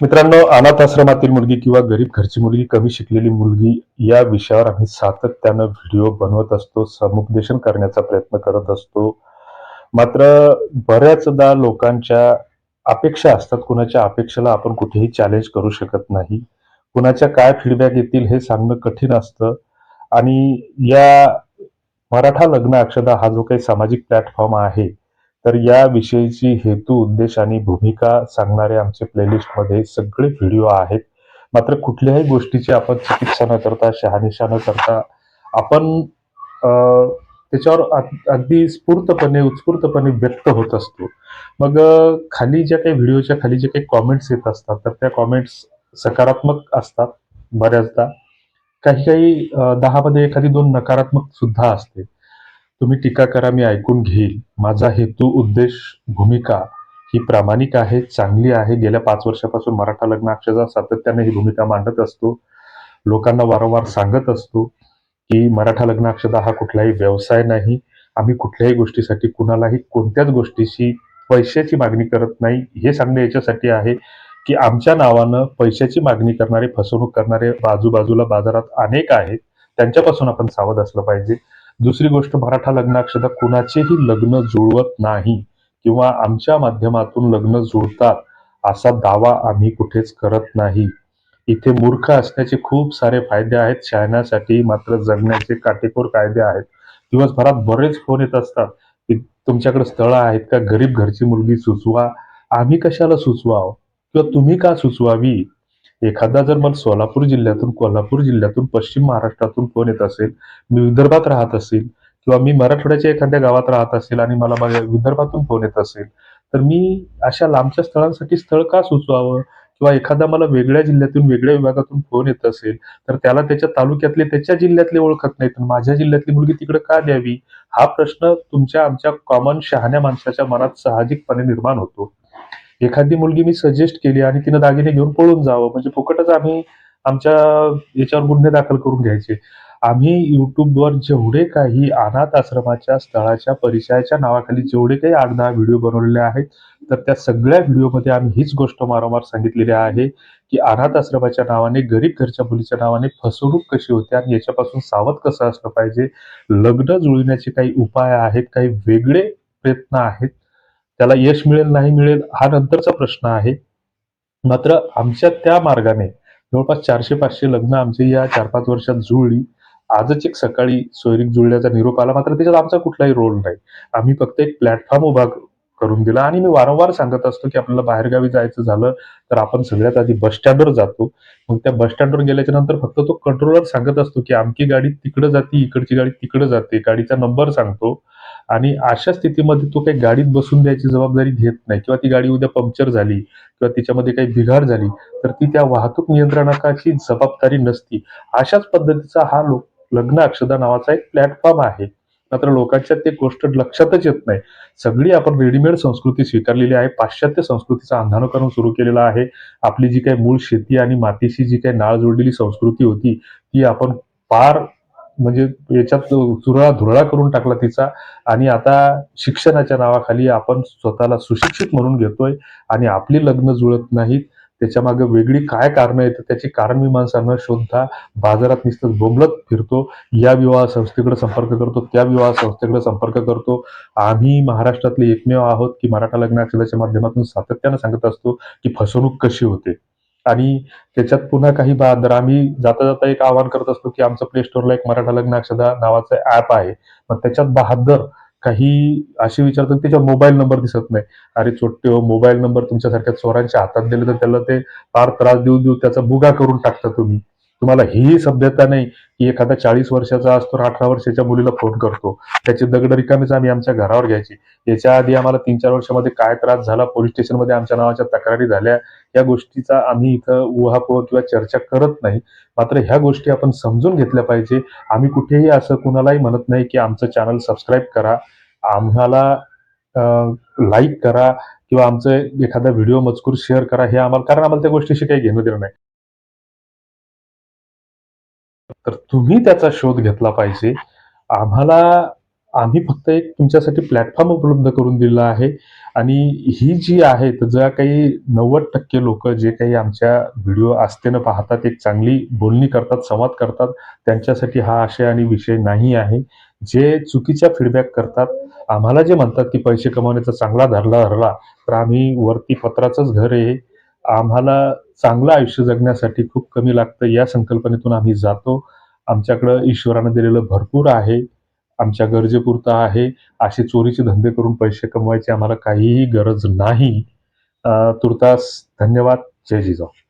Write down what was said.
मित्रांनो अनाथ आश्रमातील मुलगी किंवा गरीब घरची मुलगी कमी शिकलेली मुलगी या विषयावर आम्ही सातत्यानं व्हिडिओ बनवत असतो समुपदेशन करण्याचा प्रयत्न करत असतो. मात्र बऱ्याचदा लोकांच्या अपेक्षा असतात कुणाच्या अपेक्षेला आपण कुठेही चॅलेंज करू शकत नाही. कुणाच्या काय फीडबॅक येतील हे सांगणं कठीण असतं. आणि या मराठा लग्न अक्षदा हा जो काही सामाजिक प्लॅटफॉर्म आहे तर या विषयीची हेतू उद्देश आणि भूमिका सांगणारे आमचे प्लेलिस्टमध्ये सगळे व्हिडिओ आहेत. मात्र कुठल्याही गोष्टीची आपण चिकित्सा न करता शहानिशा न करता आपण त्याच्यावर अगदी स्फूर्तपणे उत्स्फूर्तपणे व्यक्त होत असतो. मग खाली ज्या काही व्हिडिओच्या खाली जे काही कॉमेंट्स येत असतात तर त्या कॉमेंट्स सकारात्मक असतात बऱ्याचदा. काही काही दहामध्ये एखादी दोन नकारात्मक सुद्धा असते. तुम्ही टीका करा मी ऐकून घेईल. माझा हेतू उद्देश भूमिका ही प्रामाणिक आहे चांगली आहे. गेल्या पाच वर्षापासून मराठा लग्न अक्षरशः सातत्याने ही भूमिका मांडत असतो. लोकांना वारंवार सांगत असतो की मराठा लग्न अक्षदा हा कुठलाही व्यवसाय नाही. आम्ही कुठल्याही गोष्टीसाठी कुणालाही कोणत्याच गोष्टीशी पैशाची मागणी करत नाही. हे सांगणे याच्यासाठी आहे की आमच्या नावानं पैशाची मागणी करणारे फसवणूक करणारे बाजूबाजूला बाजारात अनेक आहेत. त्यांच्यापासून आपण सावध असलं पाहिजे. दुसरी गोष्ट मराठा लग्नाक्षता कुणाचेही लग्न जुळवत नाही किंवा आमच्या माध्यमातून लग्न जुळतात असा दावा आम्ही कुठेच करत नाही. इथे मूर्ख असण्याचे खूप सारे फायदे आहेत. शहाण्यासाठी मात्र जगण्याचे काटेकोर कायदे आहेत. दिवसभरात बरेच फोन येत असतात. की तुमच्याकडे स्थळं आहेत का? गरीब घरची मुलगी सुचवा. आम्ही कशाला सुचवावं? किंवा तुम्ही का सुचवावी? एखादा जर मला सोलापूर जिल्ह्यातून कोल्हापूर जिल्ह्यातून पश्चिम महाराष्ट्रातून फोन येत असेल मी विदर्भात राहत असेल किंवा मी मराठवाड्याच्या एखाद्या गावात राहत असेल आणि मला माझ्या विदर्भातून फोन येत असेल तर मी अशा लांबच्या स्थळांसाठी स्थळ का सुचवावं? किंवा एखादा मला वेगळ्या जिल्ह्यातून वेगळ्या विभागातून फोन येत असेल तर त्याला त्याच्या तालुक्यातले त्याच्या जिल्ह्यातले ओळखत नाहीत. माझ्या जिल्ह्यातली मुलगी तिकडे का द्यावी? हा प्रश्न तुमच्या आमच्या कॉमन शहाण्या माणसाच्या मनात साहजिकपणे निर्माण होतो. एखादी मुलगी मी सजेस्ट केली आणि तिनं दागिने घेऊन पळून जावं. म्हणजे फुकटच आम्ही आमच्या याच्यावर गुन्हे दाखल करून घ्यायचे. आम्ही युट्यूबवर जेवढे काही अनाथ आश्रमाच्या स्थळाच्या परिचयाच्या नावाखाली जेवढे काही आठ दहा व्हिडिओ बनवलेले आहेत तर त्या सगळ्या व्हिडिओमध्ये आम्ही हीच गोष्ट वारंवार सांगितलेली आहे की अनाथ आश्रमाच्या नावाने गरीब घरच्या मुलीच्या नावाने फसवणूक कशी होते आणि याच्यापासून सावध कसं असलं पाहिजे? लग्न जुळविण्याचे काही उपाय आहेत? काही वेगळे प्रयत्न आहेत? त्याला यश मिळेल नाही मिळेल हा नंतरचा प्रश्न आहे. मात्र आमच्या त्या मार्गाने जवळपास चारशे पाचशे लग्न आमची या चार पाच वर्षात जुळली. आजच एक सकाळी सोयरीक जुळल्याचा निरोप आला. मात्र त्याच्यात आमचा कुठलाही रोल नाही. आम्ही फक्त एक प्लॅटफॉर्म उभा करून दिला आणि मी वारंवार सांगत असतो की आपल्याला बाहेरगावी जायचं झालं तर आपण सगळ्यात आधी बस स्टँडवर जातो. मग त्या बस स्टँडवर गेल्याच्यानंतर फक्त तो कंट्रोलर सांगत असतो की आमची गाडी तिकडे जाते इकडची गाडी तिकडे जाते. गाडीचा नंबर सांगतो. आणि अशा स्थितीमध्ये तो काही गाडीत बसून द्यायची जबाबदारी घेत नाही किंवा ती गाडी उद्या पंक्चर झाली किंवा तिच्यामध्ये काही बिघाड झाली तर ती त्या वाहतूक नियंत्रणाची जबाबदारी नसती. अशाच पद्धतीचा हा लोक लग्न अक्षदा नावाचा एक प्लॅटफॉर्म आहे. मात्र लोकांच्या ते गोष्ट लक्षातच येत नाही. सगळी आपण रेडीमेड संस्कृती स्वीकारलेली आहे. पाश्चात्य संस्कृतीचा अंधानुकरण सुरू केलेला आहे. आपली जी काही मूळ शेती आणि मातीशी जी काही नाळ जोडलेली संस्कृती होती ती आपण पार म्हणजे याच्यात चुरळा धुरळा करून टाकला तिचा. आणि आता शिक्षणाच्या नावाखाली आपण स्वतःला सुशिक्षित म्हणून घेतोय आणि आपली लग्न जुळत नाहीत. त्याच्यामागे वेगळी काय कारणं आहेत त्याची कारण मी न शोधता बाजारात नुसतं बोंबलत फिरतो. या विवाह संस्थेकडे संपर्क करतो त्या विवाह संस्थेकडे संपर्क करतो. आम्ही महाराष्ट्रातले एकमेव आहोत की मराठा लग्न अक्षराच्या माध्यमातून सातत्यानं सांगत असतो की फसवणूक कशी होते. आणि त्याच्यात पुन्हा काही बहादर आम्ही जाता जाता एक आवाहन करत असतो की आमचं प्ले स्टोअरला एक मराठा लग्न अक्षदा नावाचं ऍप आहे. मग त्याच्यात बहादर काही असे विचारतात त्याच्यावर मोबाईल नंबर दिसत नाही. अरे चोट्टे हो मोबाईल नंबर तुमच्यासारख्या चोरांच्या हातात दिले तर त्याला ते फार त्रास देऊ देऊ त्याचा बुगा करून टाकता तुम्ही. तुम्हाला ही सभ्यता नाही की एखादा चाळीस वर्षाचा असतो अठरा वर्षाच्या मुलीला फोन करतो. त्याची दगड रिकामीच आम्ही आमच्या घरावर घ्यायची. याच्या आधी आम्हाला तीन चार वर्षामध्ये काय त्रास झाला पोलीस स्टेशनमध्ये आमच्या नावाच्या तक्रारी झाल्या. या गोष्टीचा आम्ही इथं उहापोह किंवा चर्चा करत नाही. मात्र ह्या गोष्टी आपण समजून घेतल्या पाहिजे. आम्ही कुठेही असं कुणालाही म्हणत नाही की आमचं चॅनल सबस्क्राईब करा. आम्हाला लाईक करा किंवा आमचं एखादा व्हिडिओ मजकूर शेअर करा. हे आम्हाला कारण आम्हाला त्या गोष्टीशी काही घेणं देणं नाही. तर तुम्ही त्याचा शोध घेतला पाहिजे. आम्हाला आम्ही फक्त एक तुमच्यासाठी प्लॅटफॉर्म उपलब्ध करून दिला आहे. आणि ही जी आहे तर ज्या काही नव्वद टक्के लोक जे काही आमच्या व्हिडिओ आस्थेनं पाहतात एक चांगली बोलणी करतात संवाद करतात त्यांच्यासाठी हा आशय आणि विषय नाही आहे. जे चुकीच्या फीडबॅक करतात आम्हाला जे म्हणतात की पैसे कमावण्याचा चांगला धरला धरला तर आम्ही वरती पत्राचंच घर आहे. आम्हाला चांगलं आयुष्य जगण्यासाठी खूप कमी लागतं. या संकल्पनेतून आम्ही जातो. आमच्याकडं ईश्वरानं दिलेलं भरपूर आहे. आमच्या गरजेपुरतं आहे. असे चोरीचे धंदे करून पैसे कमवायची आम्हाला काहीही गरज नाही. तुर्तास धन्यवाद. जय जिजाऊ.